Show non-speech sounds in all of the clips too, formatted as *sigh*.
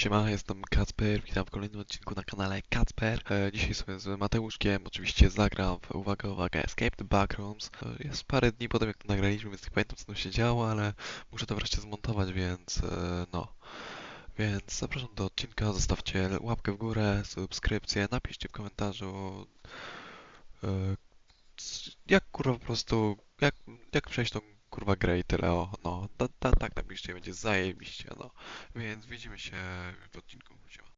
Siema, jestem Kacper, witam w kolejnym odcinku na kanale Kacper. E, dzisiaj sobie z Mateuszkiem oczywiście zagram w, uwaga, uwaga, Escape the Backrooms. E, jest parę dni potem jak to nagraliśmy, więc nie pamiętam co tam się działo, ale muszę to wreszcie zmontować, więc e, no. Więc zapraszam do odcinka, zostawcie łapkę w górę, subskrypcję, napiszcie w komentarzu e, jak kurwa po prostu, jak, jak przejść tą kurwa grę i tyle, o, no, ta, ta, tak napiszcie, będzie zajebiście, no. Więc widzimy się w odcinku. Siema.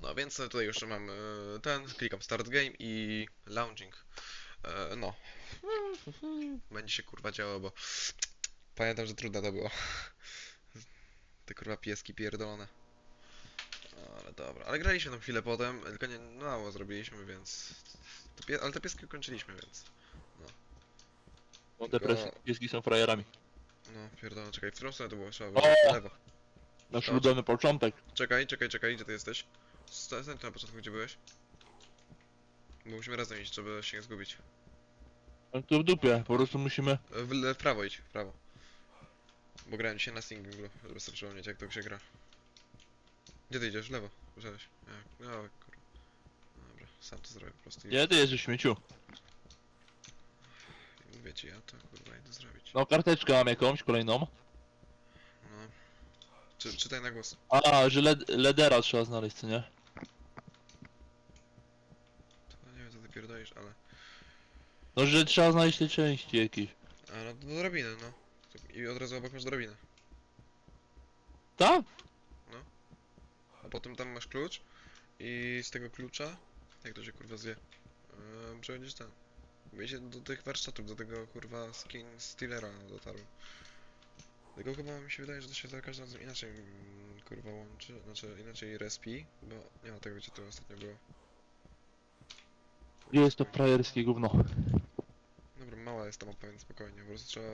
No więc tutaj już mam e, ten, klikam Start Game i Launching. E, No. Będzie się kurwa działo, bo pamiętam, że trudne to było. Te kurwa pieski pierdolone. Ale dobra, ale graliśmy tam chwilę potem, tylko nie mało zrobiliśmy, więc... Ale te pieski ukończyliśmy, więc... No te pres- pieski są frajerami. No, pierdolę, czekaj, w którą stronę to było? Trzeba było O! lewo. Nasz ulubiony początek. Czekaj, czekaj, czekaj, gdzie ty jesteś? Stań tu na początku, gdzie byłeś? Bo musimy razem iść, żeby się nie zgubić. Ale to w dupie, po prostu musimy... W, le- w prawo idź, w prawo. Bo grałem dzisiaj na singlu, żeby sobie przypomnieć jak to się gra. Gdzie ty idziesz? W lewo. Usiadłeś. No kurwa. Dobra, sam to zrobię po prostu. Gdzie ty jesteś śmieciu? Ci, ja to kurwa idę zrobić. No karteczkę mam jakąś, kolejną. No. Czy, czytaj na głos. A, że led ledera trzeba znaleźć, co nie? To nie wiem co ty pierdolisz, ale... No, że trzeba znaleźć te części jakieś. A no do drabiny, no. I od razu obok masz drabinę. Tak? A potem tam masz klucz i z tego klucza, jak to się kurwa zje, yy, przejdziesz ten. Wiecie, do tych warsztatów, do tego kurwa skin Stealera dotarłem. Tylko chyba mi się wydaje, że to się za każdym razem inaczej kurwa łączy, znaczy inaczej respi, bo nie ma tego gdzie to ostatnio było. Gdzie jest to frajerskie gówno? Dobra, mała jest ta mapa, więc spokojnie, po prostu trzeba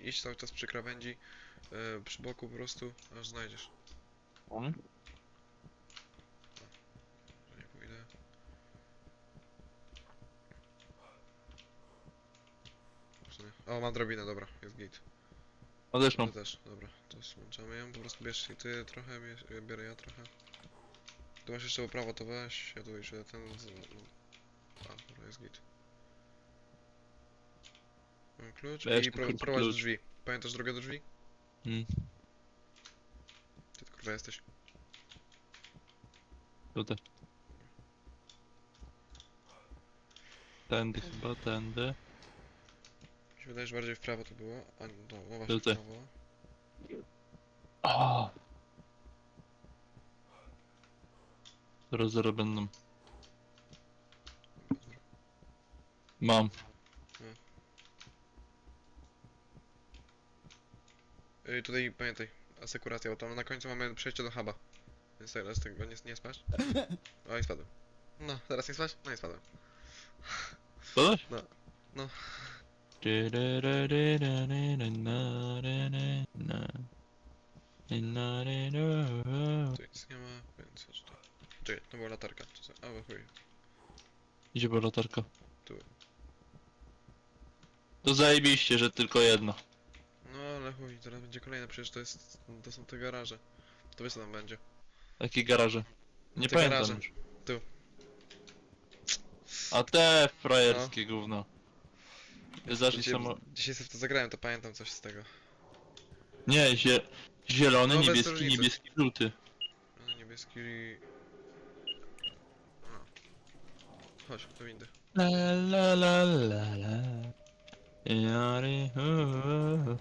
iść cały czas przy krawędzi, yy, przy boku po prostu, aż znajdziesz. Hmm? Że nie pójdę. W sumie- O, mam drabinę, dobra, jest git. No też mam. Ty też, dobra, to złączamy ją, po prostu bierz i ty trochę, bierz- ja biorę ja trochę. Tu masz jeszcze prawo, to weź, ja tu jeszcze ten... A, dobra, jest git. Mam klucz Weź i tu, pro, prowadź klucz. drzwi. Pamiętasz drogę do drzwi? Hmm. Ty kurwa jesteś. Tutaj. Tędy chyba, tędy. Się wydaje, że bardziej w prawo to było, a no, no właśnie w Tutaj. prawo. A. Zaraz, zaraz będą. Mam. Yy, tutaj pamiętaj, asekuracja, bo tam na końcu mamy przejście do huba. Więc teraz tego nie, nie spać. *laughs* O i spadłem. No, teraz nie spać? No i spadłem. Coś? No, no. Tu nie ma, więc. Czekaj, to była latarka. Co? A, bo chuj. Gdzie była latarka? Tu. To zajebiście, że tylko jedno. No ale chuj, teraz będzie kolejne, przecież to jest, to są te garaże. To wiesz co tam będzie. Jakie garaże? Nie Te pamiętam garaże. Tu. A te frajerskie gówno. Zacznij Dzisiaj- samo... Dzisiaj sobie w to zagrałem, to pamiętam coś z tego. Nie, zie... zielony, No, bez niebieski, różnicy. niebieski, żółty. No, niebieski... A. Chodź, do windy. La la la la la. Hu, hu.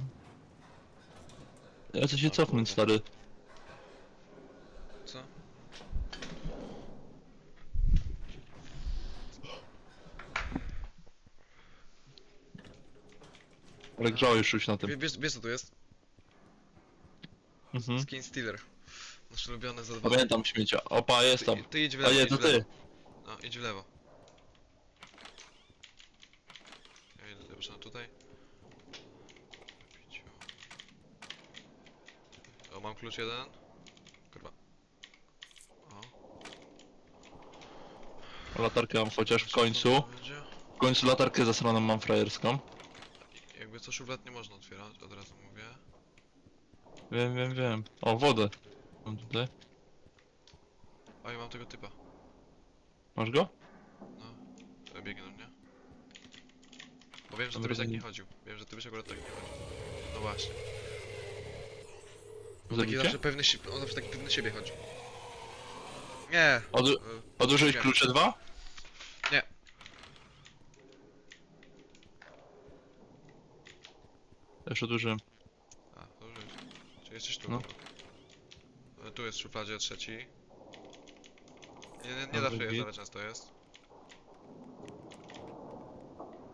Ja chcę się cofnąć, stary. Co? Ale grzałeś już na Wie- tym. Wiesz, wiesz co tu jest? Mhm. Skin Stealer. Nasz ulubiony za dwa. Pamiętam śmiecia. Opa, jest tam. Ty, ty idź w A lewo, nie, idź to w lewo. ty. No, idź w lewo. Ja idę zobaczę tutaj. Pięciu. O, mam klucz jeden. Kurwa. O. Latarkę mam chociaż w końcu. to będzie. W końcu latarkę zasraną mam frajerską. Jakby co szuflad nie można otwierać, od razu mówię. Wiem, wiem, wiem. O, wodę. Mam tutaj. A ja mam tego typa. Masz go? No. To biegnie do mnie. Bo wiem, że ty Dobra, byś tak nie chodził. Wiem, że ty byś akurat tak nie chodził. No właśnie. On taki Zabicie? zawsze pewny, si- on zawsze taki pewny siebie chodzi. Nie. Od, y, odłożyłeś nie. klucze dwa? Też odłożyłem. A, już. Czy jesteś tu? No. E, Tu jest w szufladzie trzeci. Nie, nie, nie Dobra, zawsze jest, git. ale często jest.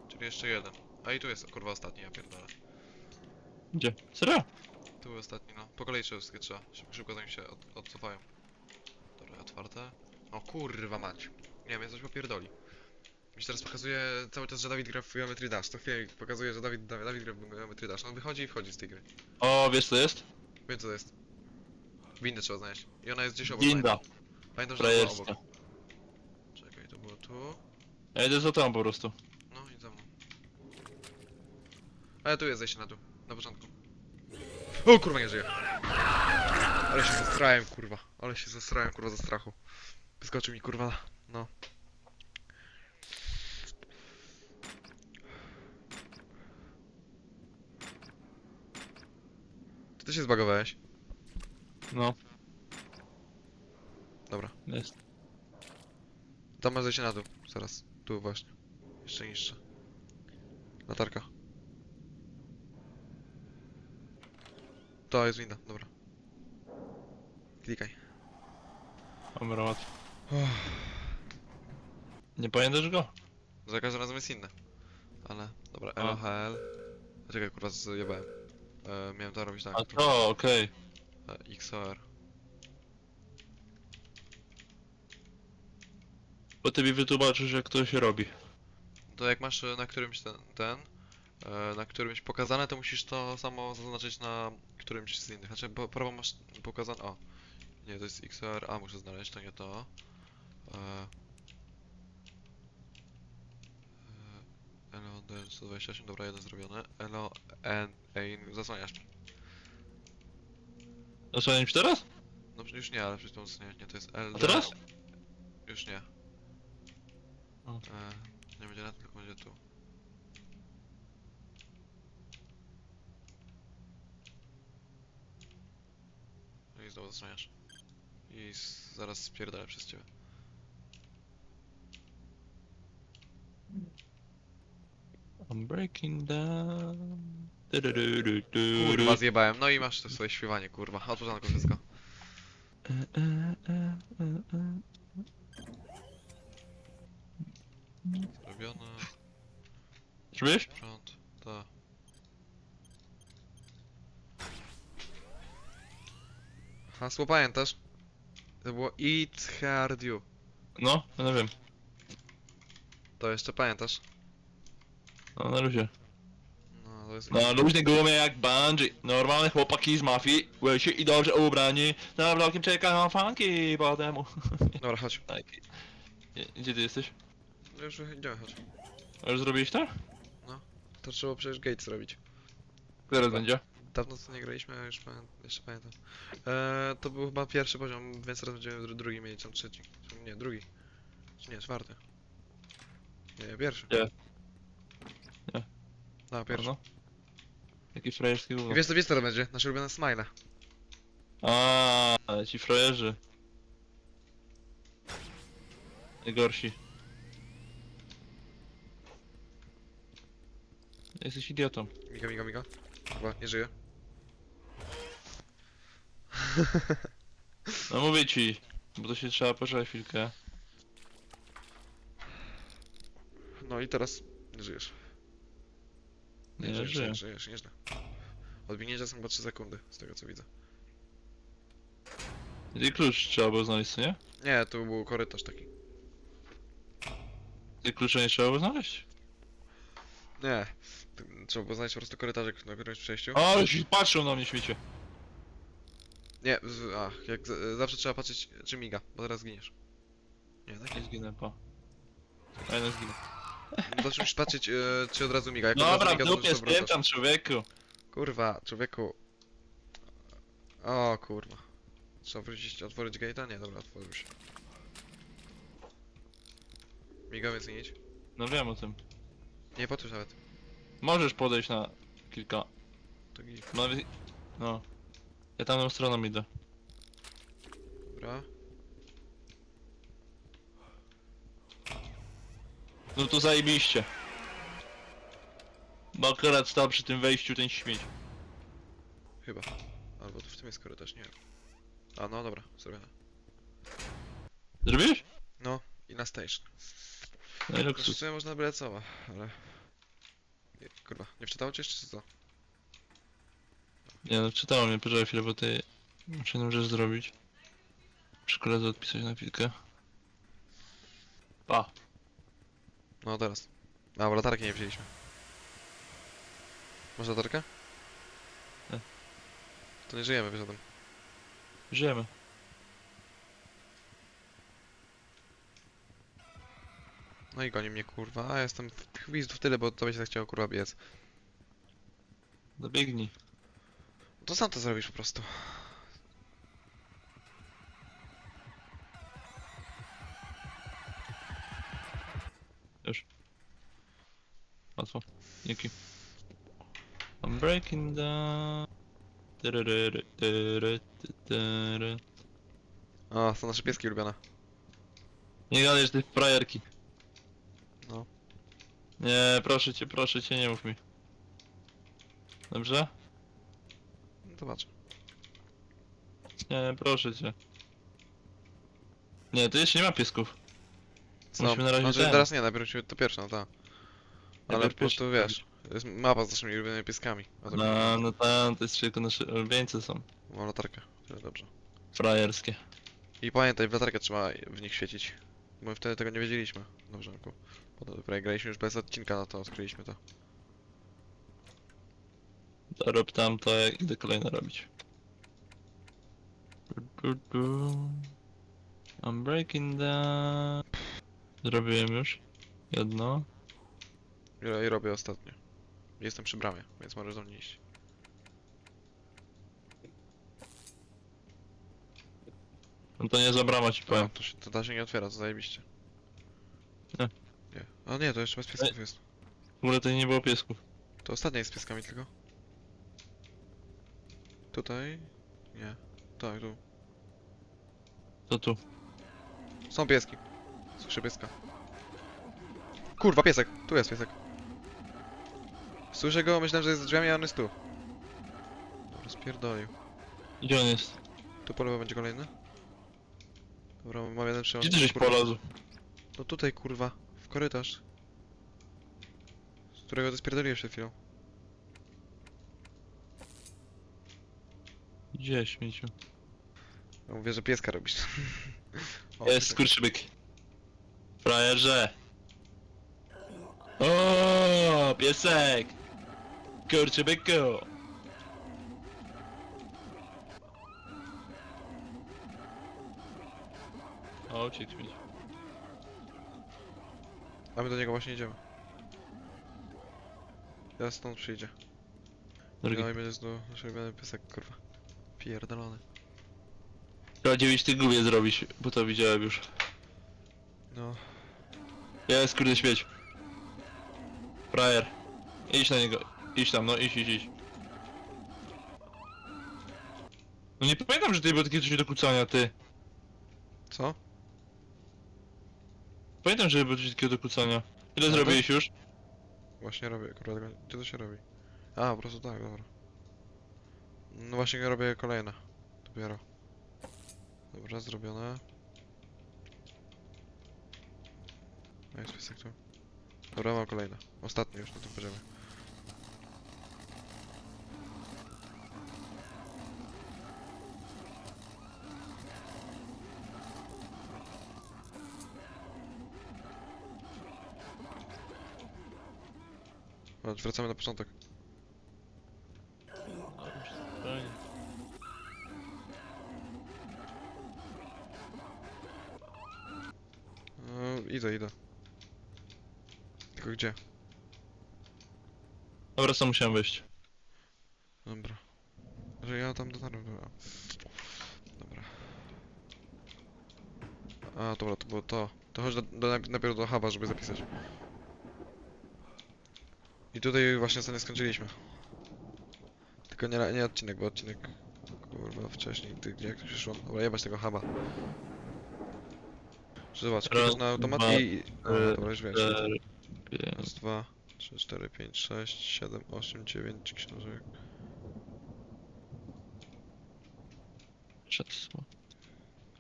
Czyli jeszcze jeden. A i tu jest kurwa ostatni, ja pierdolę. Gdzie? Serio? Tu ostatni, no. Po kolei wszystkie trzeba. Szybko, szybko zanim się od, odcofają. Dobra, otwarte. O kurwa mać. Nie wiem, coś popierdoli. Mi się teraz pokazuje cały czas, że Dawid gra w Geometry Dash. To chwilę pokazuje, że Dawid, Dawid, Dawid gra w Geometry Dash. On wychodzi i wchodzi z tej gry. O, wiesz co jest? Wiem co to jest. Windę trzeba znaleźć. I ona jest gdzieś obok. Ginda. Pamiętam, że ona była Frajerska. obok. Czekaj, to było tu. Ja idę za tobą po prostu. No i za mną. Ale tu jest zejście na dół. Na początku. O kurwa nie żyje. Ale się zestrałem kurwa. Ale się zestrałem kurwa ze strachu. Wyskoczył mi kurwa. No. Ty się zbagowałeś? No, Dobra. jest. Tam masz zejście na dół. Zaraz. Tu właśnie. Jeszcze niższe. Latarka. To jest winda, dobra. Klikaj. Dobra, łatwo. Nie pamiętasz go? Za każdym razem jest inne. Ale, dobra, A. LHL. Czekaj, kurwa, zjebałem. E, miałem to robić tak. A to, okej. E, XOR. Bo ty mi wytłumaczysz jak to się robi. To jak masz e, na którymś ten, ten e, na którymś pokazane, to musisz to samo zaznaczyć na którymś z innych. Znaczy, bo prawo masz pokazane. O, nie, to jest XOR. A, muszę znaleźć, to nie to. E, e, LOD 128, dobra, jeden zrobiony. Zasłaniasz. Zasłaniam ci teraz? No już nie, ale przecież to nie, nie, to jest L. A teraz? Już nie. O. E, nie będzie na tym, tylko będzie tu. No i znowu zasłaniasz. I zaraz spierdolę przez ciebie. I'm breaking down. Kurwa zjebałem, no i masz to swoje śpiewanie, kurwa. Od początku wszystko. Zrobione, Zrobiłeś? prąd, to. Hasło pamiętasz? To było Eat Hard You. No, no wiem. To jeszcze pamiętasz? No, na luzie. No, to jest... Na luźnej gumie jak bungee. Normalne chłopaki z mafii. Łysi i dobrze ubrani. Na blokiem czekają funky potem. *laughs* Dobra, chodź. Tak. Gdzie- Gdzie ty jesteś? No Już idziemy, chodź. Już zrobiłeś to? To trzeba przecież gate zrobić. Zaraz będzie. Dawno co nie graliśmy, a już pamię jeszcze pamiętam. Eee, to był chyba pierwszy poziom, więc teraz będziemy dru drugi mieli, tam trzeci. Nie, drugi. Czy nie, czwarty. Nie, pierwszy. Nie. Nie. No, pierwszy. No. Jaki frajerski I wiesz co, wiesz co to będzie? Nasze ulubione smile. A, ci frajerzy. Najgorsi. Jesteś idiotą. Miga, miga, miga. Chyba, nie żyje. No mówię ci, bo to się trzeba poczekać chwilkę. No i teraz nie żyjesz. Nie żyjesz, nie żyjesz, nieźle. Odbinięcia są chyba 3 sekundy, z tego co widzę. I klucz trzeba było znaleźć, co nie? Nie, tu był korytarz taki. I klucze nie trzeba było znaleźć. Nie. Tu Trzeba było znaleźć po prostu korytarzek na którymś przejściu. O, już patrzą na mnie śmiecie. Nie, z, ach, jak z, zawsze trzeba patrzeć czy miga, bo teraz zginiesz. Nie, tak? Nie zginę, pa. A nie zginę. Zawsze musisz patrzeć, e, czy od razu miga. Jak od Dobra, razu w miga, to dupie już spieprzam, człowieku. Kurwa, człowieku. O kurwa. Trzeba wrócić, otworzyć gate'a? Nie, dobra, otworzył się. Migał, więc nie idź. No wiem o tym. Nie, potwórz nawet. Możesz podejść na kilka. To git. No, wi- no. Ja tam tą stroną idę. Dobra. No to zajebiście. Bo akurat stał przy tym wejściu ten śmieć. Chyba. Albo tu w tym jest korytarz, nie wiem. A, no dobra, zrobione. Zrobiłeś? No, i na station. No i Jeszcze luksus. sobie można byle cała, ale... Nie, kurwa, nie wczytało cię jeszcze czy co? Nie no, czytałem mnie, poczekaj chwilę, bo ty muszę jedną rzecz zrobić. Przy koledze odpisać na chwilkę. Pa. No teraz. A, bo latarki nie wzięliśmy. Masz latarkę? Nie. To nie żyjemy, wiesz o tym. Żyjemy. No i goni mnie kurwa, a jestem w gwizdu w tyle, bo to będzie tak chciało kurwa biec. Dobiegnij. To sam to zrobisz po prostu. Łatwo. Dzięki. I'm breaking down. Tyryryry, tyry, ty, tyry. A, są nasze pieski ulubione. Nie gadaj, że ty frajerki. No. Nie, proszę cię, proszę cię, nie mów mi. Dobrze? Zobacz. Nie, proszę cię. Nie, to jeszcze nie ma piesków. Musimy na razie znaczy, ten. teraz nie, najpierw musimy to pierwsze, no tak. Ale po prostu pierwsze wiesz, jest mapa z naszymi ulubionymi pieskami. A to No, no tam, to jest tylko nasze ulubieńce są. Mam latarkę, tyle dobrze. Frajerskie. I pamiętaj, w latarkę trzeba w nich świecić. Bo my wtedy tego nie wiedzieliśmy. Dobrze. Potem prawie graliśmy już bez odcinka, no to odkryliśmy to. To rób tam to, jak idę kolejne robić. Du, du, du. I'm breaking down. Zrobiłem już. Jedno. I robię ostatnie. Jestem przy bramie, więc możesz do mnie iść. No to nie za brama ci powiem. A, to, się, to ta się nie otwiera, to zajebiście. Nie. Nie. A nie, to jeszcze bez piesków jest. W ogóle to nie było piesków. To ostatnie jest z pieskami tylko. Tutaj? Nie. Tak, tu. To tu. Są pieski. Słyszę pieska. Kurwa, piesek! Tu jest piesek. Słyszę go, myślałem, że jest za drzwiami, a on jest tu. Dobra, spierdolił. Gdzie on jest? Tu po lewo będzie kolejny. Dobra, mam jeden przełącz. Gdzie ty żeś polazł? No tutaj, kurwa. W korytarz. Z którego ty spierdoliłeś przed chwilą. Gdzie śmieciu? Ja mówię, że pieska robisz. *laughs* O, Jest piesek. skurczybyk. Frajerze. O, piesek. Kurczybyku. O, uciekł śmieć. A my do niego właśnie idziemy. Teraz stąd przyjdzie. Drugi. No i będzie znowu nasz ulubiony piesek, kurwa. Pierdolony. Trzeba 9 tych zrobić, bo to widziałem już. No. Jest kurde śmieć. Frajer. Idź na niego. Idź tam, no idź, idź, idź. No nie pamiętam, że tutaj było takie coś do kucania, ty. Co? Pamiętam, że było coś takiego do kucania. Ile No zrobiłeś już? Właśnie robię, tego- gdzie to się robi? A, po prostu tak, dobra. No właśnie robię kolejne. Dopiero. Dobra, zrobione. A jest piesek tu. Dobra, mam kolejne. Ostatnie już na tym poziomie. Chodź, wracamy na początek. No, idę, idę. Tylko gdzie? Dobra, co musiałem wyjść. Dobra. Że ja tam dotarłem, dobra. Dobra. A, dobra, to było to. To chodź do, do, najpierw do huba, żeby zapisać. I tutaj właśnie nie skończyliśmy. Tylko nie, nie odcinek, bo odcinek kurwa wcześniej, ty gdzie jak to się szło? Dobra, jebać tego huba. Zobacz, klikasz na automat i... O, dobra, już wiesz. Raz, dwa, trzy, cztery, pięć, sześć, siedem, osiem, dziewięć książek. krzesło.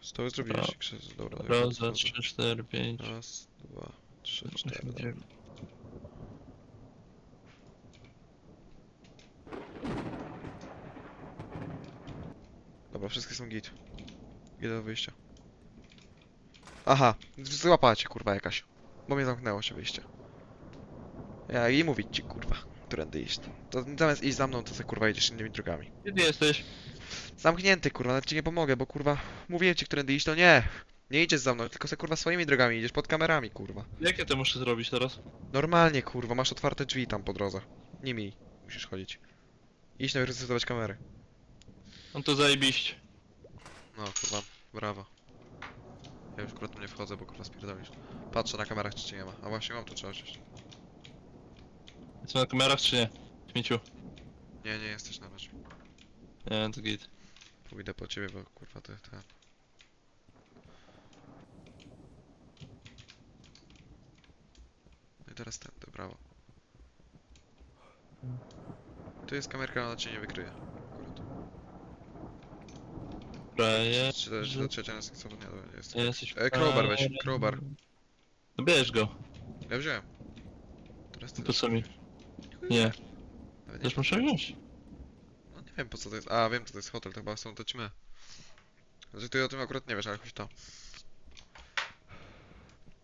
Stoły zrobiłeś, Dobra. krzes- dobra. Raz, dwa, trzy, cztery, pięć, Raz, dwa, trzy, cztery. dobra. Wszystkie są git. Idę do wyjścia. Aha, złapała cię kurwa jakaś. Bo mnie zamknęło się wyjście. Ja i mówić ci kurwa, którędy iść. To zamiast iść za mną, to sobie kurwa idziesz innymi drogami. Gdzie ty jesteś? Zamknięty kurwa, nawet ci nie pomogę, bo kurwa mówiłem ci którędy iść, to nie. Nie idziesz za mną, tylko sobie kurwa swoimi drogami idziesz pod kamerami kurwa. Jak ja to muszę zrobić teraz? Normalnie kurwa, masz otwarte drzwi tam po drodze. Nimi musisz chodzić. Idź najpierw zresetować kamery. No to zajebiście. No kurwa, brawo. Ja już akurat nie wchodzę, bo kurwa spierdolisz. Patrzę na kamerach, czy cię nie ma. A właśnie mam, to trzeba wziąć. Jestem na kamerach czy nie? Śmieciu. Nie, nie jesteś na razie. Nie, to git. Pójdę po ciebie, bo kurwa ty ten. No i teraz ten, to brawo. Tu jest kamerka, ona cię nie wykryje. Czy to że- trzecia nas co nie, to jest. Jesteś E, crowbar weź, crowbar. No bierz go. Ja wziąłem. Teraz ty Po co mi? Nie. Nawet Też muszę wziąć. No nie wiem po co to jest. A wiem co to jest hotel, to chyba są to ćmy. Znaczy ty o tym akurat nie wiesz, ale chuj to.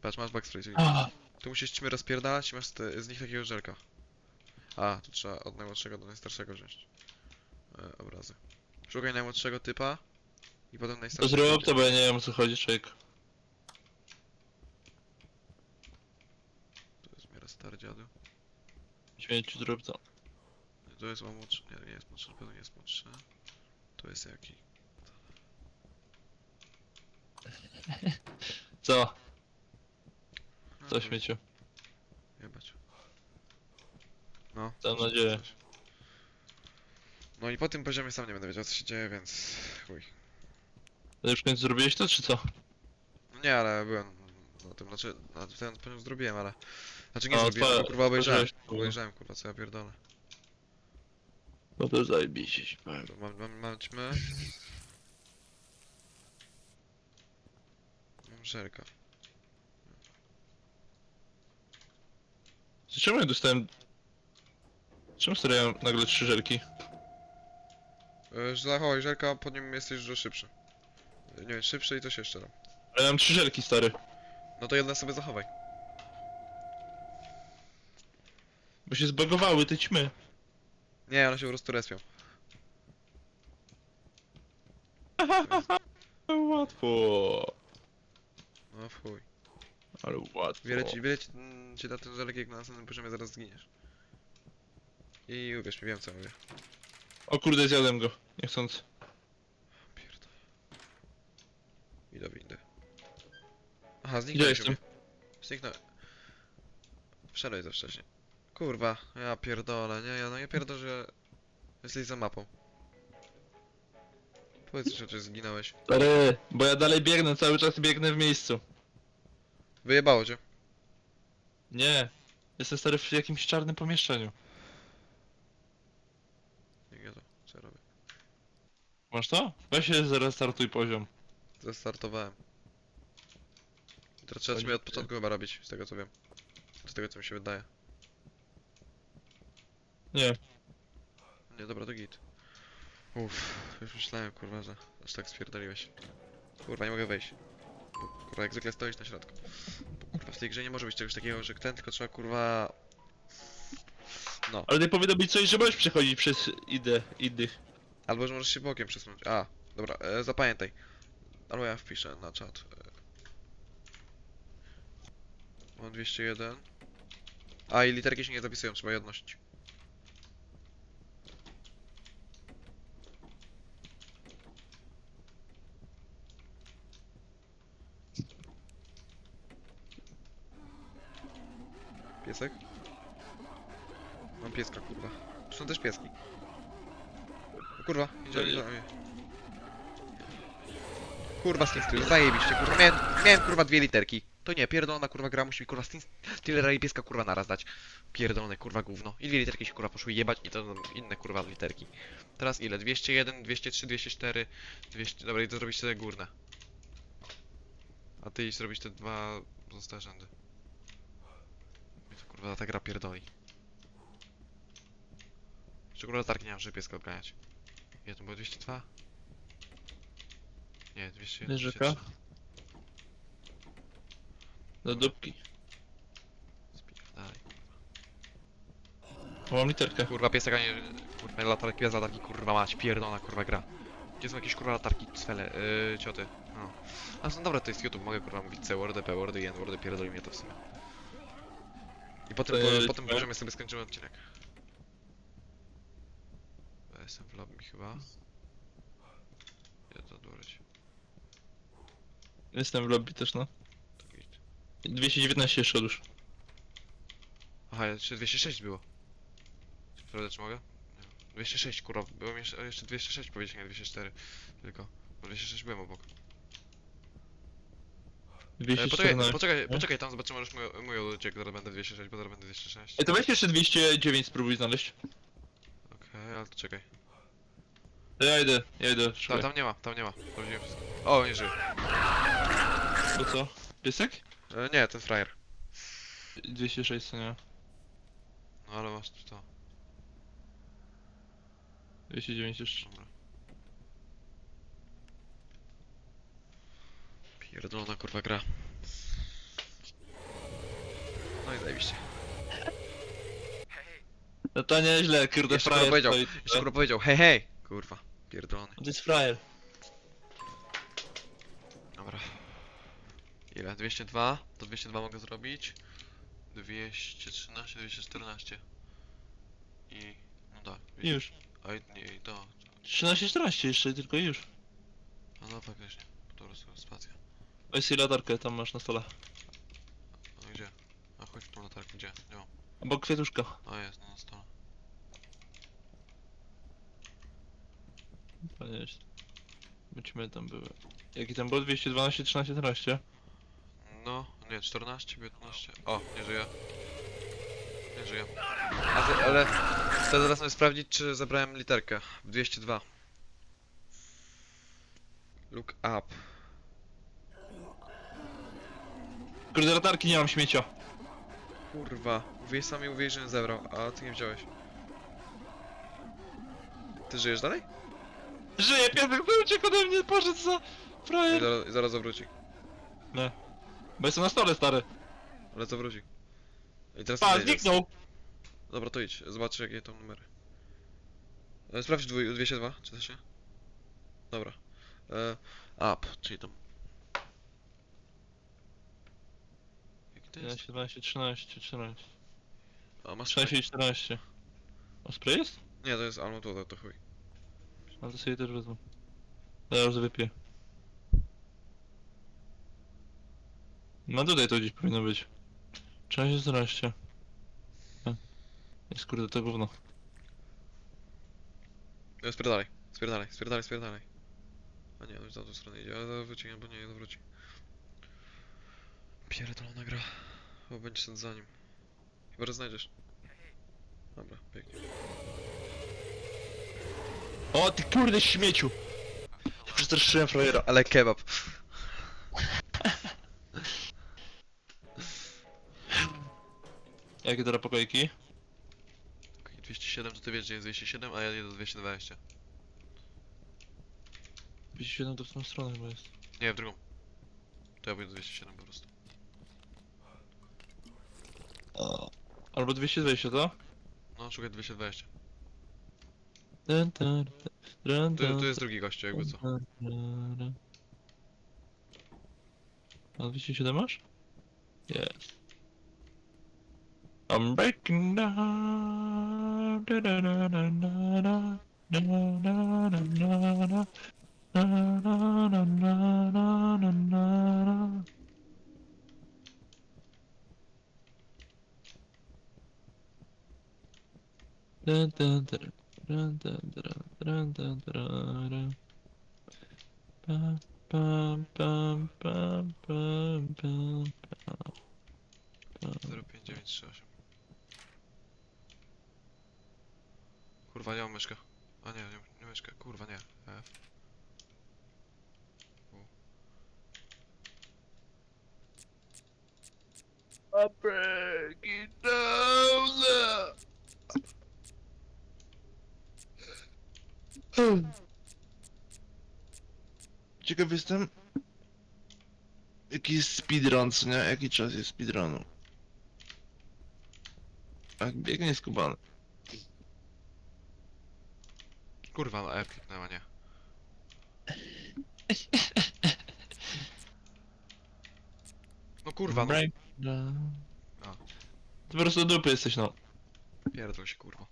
Patrz, masz backstreet. Tu musisz ćmy rozpierdalać i masz te, z nich takiego żelka. A, tu trzeba od najmłodszego do najstarszego wziąć. E, obrazy. Szukaj najmłodszego typa i potem to najstarszego. zrób to, bo ja nie wiem o co chodzi, człowiek. To jest miara stary dziadu. Śmieciu, zrób to. Nie, To jest młodszy. Nie, nie jest młodszy, na pewno nie jest młodszy. To jest jaki? Co? A, Co to śmieciu? Jebać. No. Mam nadzieję. No i po tym poziomie sam nie będę wiedział co się dzieje, więc chuj. To już w końcu zrobiłeś to, czy co? No nie, ale byłem na tym, znaczy, na ten poziom zrobiłem, ale... Znaczy nie A, zrobiłem, twoja- tylko kurwa obejrzałem. otworzyłeś- Obejrzałem kurwa, co ja pierdolę. No to zajebiście się powiem. To Mam, mam, mam ćmy. Mam żelka. Czemu ja dostałem... Czemu stawiałem nagle trzy żelki? Zachowaj żelka, po nim jesteś dużo szybszy. Nie wiem, szybszy i coś jeszcze tam. Ale mam trzy żelki, stary. No to jedno sobie zachowaj. Bo się zbagowały te ćmy. Nie, one się po prostu respią. *laughs* Łatwo. No w chuj. Ale łatwo. Wiele ci, wiele ci, mm, ci da ten żelek, jak na następnym poziomie zaraz zginiesz. I uwierz mi, wiem co mówię. O kurde, zjadłem go. Niechcąc. Pierdol. I do windy. Aha, Gdzie zniknąłeś jestem? Zniknąłem. Wszedłeś za wcześnie. Kurwa, ja pierdolę, nie? Ja no ja pierdolę, że jesteś za mapą. Powiedz, że czy zginąłeś. Stary, bo ja dalej biegnę, cały czas biegnę w miejscu. Wyjebało cię. Nie. Jestem stary w jakimś czarnym pomieszczeniu. Nie, nie to, co ja robię. Masz to? Weź się zrestartuj poziom. Zestartowałem. Teraz trzeba mnie od początku chyba robić, z tego co wiem. Z tego co mi się wydaje. Nie. Nie, dobra, to git. Uff, już myślałem, kurwa, że aż tak spierdoliłeś. Kurwa, nie mogę wejść. Kurwa, jak zwykle stoisz na środku. Kurwa, w tej grze nie może być czegoś takiego, że ten, tylko trzeba, kurwa... No. Ale nie powinno być coś, że możesz przechodzić przez idę, innych. Albo, że możesz się bokiem przesunąć. A, dobra, e, zapamiętaj. Albo ja wpiszę na czat. E. Mam 201. A i literki się nie zapisują, trzeba je odnosić. Piesek? Mam pieska, kurwa. To są też pieski. O, kurwa, idzie, idzie. Kurwa, Steam Still, zajebiście, kurwa. Miałem, miałem, kurwa, dwie literki. To nie, pierdolona, kurwa, gra musi mi, kurwa, Steam Stillera i pieska, kurwa, naraz dać. Pierdolone, kurwa, gówno. I dwie literki się, kurwa, poszły jebać i to inne, kurwa, literki. Teraz ile? 201, 203, 204, 200... Dobra, idę zrobić te górne. A ty idź zrobić te dwa pozostałe rzędy. Mnie to kurwa ta gra pierdoli. Jeszcze kurwa latarki nie mam, żeby pieska odganiać. Ile to było 202? Nie, 201, Leżyka. 203. Do dupki. Spierdalaj. Mam literkę. Kurwa piesek, a nie... Kurwa latarki, bez latarki, kurwa mać, pierdolona kurwa gra. Gdzie są jakieś kurwa latarki, cwele, yy, cioty. No. A są dobra, to jest YouTube, mogę kurwa mówić C-wordy, P-wordy i N-wordy, pierdoli mnie to w sumie. I potem, po, jest- potem poziomie sobie skończymy odcinek. Jestem w lobby chyba. Idę to odwrócić. Jestem w lobby też, no. To git. 219 jeszcze już. Aha, jeszcze 206 było. Sprawdzę czy mogę? Nie. 206 kurwa, było mi jeszcze, jeszcze 206 powiedzieć, nie 204. Tylko. Bo 206 byłem obok. E, poczekaj, 214. poczekaj, poczekaj, tam zobaczymy już mój, mój odcinek, zaraz będę 206, bo zaraz będę 206. Ej, to weź jeszcze 209 spróbuj znaleźć. Okej, ale to czekaj. Ja idę, ja idę, Tam, szukaj. tam nie ma, tam nie ma. Sprawdziłem wszystko. O, nie żyje. To co? Piesek? E, nie, ten frajer. 206 co nie? No ale masz tu to. 209 jeszcze. Dobra. Pierdolona kurwa gra. No i zajebiście. No to nieźle, kurde, Jeszcze frajer kurwa powiedział, stoi. jeszcze kurwa powiedział, hej hej! Kurwa, pierdolony. To jest frajer. Dobra. Ile? 202? To 202 mogę zrobić. 213, 214. I... No tak. I już. A i nie, i to. 13-14 jeszcze, tylko już. No no faktycznie. Po prostu spacja. Weź sobie latarkę, tam masz na stole. No gdzie? A chodź w tą latarkę, gdzie? Nie mam. Obok kwiatuszka. A jest, no na stole. To nie jest. Myśmy tam były. Jaki tam było? 212, 13, 14? No, nie, 14, 15. O, nie żyje. Nie żyje. A ty, ale chcę zaraz sobie sprawdzić, czy zabrałem literkę. 202. Look up. Kurde, latarki nie mam śmiecia. Kurwa, mówiłeś sami mówiłeś, że nie zebrał, a ty nie wziąłeś. Ty żyjesz dalej? Żyje, piesek uciekł ode mnie, poszedł za I frajer. zaraz, i zaraz zawróci. Nie. Bo jestem na stole, stary. Ale zawróci. I teraz Pa, zniknął. Dobra, to idź, zobaczysz jakie to numery. E, Sprawdź dwój, 202, czy to się? Dobra. E, up, czyli tam. Jaki to jest? 11, 12, 13, 14. A masz spray? 16 i 14. A spray jest? Nie, to jest albo to, to chuj. Ale to sobie też wezmę. Ja już wypiję. No tutaj to gdzieś powinno być. 13, 14. A. Jest kurde to gówno. E, spierdalaj, spierdalaj, spierdalaj, spierdalaj. A nie, on już za tą stronę idzie, ale zawróci, albo nie, zawróci. Pierdolona gra. Bo będziesz szedł za nim. Chyba, że znajdziesz. Dobra, pięknie. O ty kurde śmieciu! Przestraszyłem frajera. Ale kebab. Jakie teraz pokoiki? Okej, 207 to ty wiesz, gdzie jest 207, a ja jedę do 220. 57 to w tą stronę chyba jest. Nie, w drugą. To ja pójdę do 207 po prostu. Albo 220, to? No, szukaj 220. Tu, tu jest drugi gościu, jakby co. dun, dun, dun. A 207 masz? Jest. I'm breaking down. Da, da, da, da, da, da. Da, da, da, da, da. Da, da, da, da, da, da, da, da. Dun, dun, Pam, pam, pam, pam, pam, pam, pam, pam. 05938. Kurwa, nie mam myszkę. A nie, nie, nie myszkę. Kurwa, nie. F. U. I'm breaking down. Ciekaw jestem. Jaki jest speedrun, co nie? Jaki czas jest speedrunu? Tak, biegnie skubany. Kurwa, no F kliknęła, nie. No kurwa, no. A. Ty po prostu dupy jesteś, no. Pierdol się, kurwa.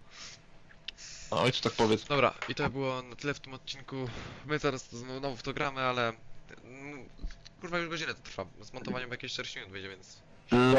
A ojcu tak powiedz. Dobra, i to było na tyle w tym odcinku. My zaraz znowu w to gramy, ale... mm, Kurwa, już godzinę to trwa. Z montowaniem jakieś 40 minut będzie, więc...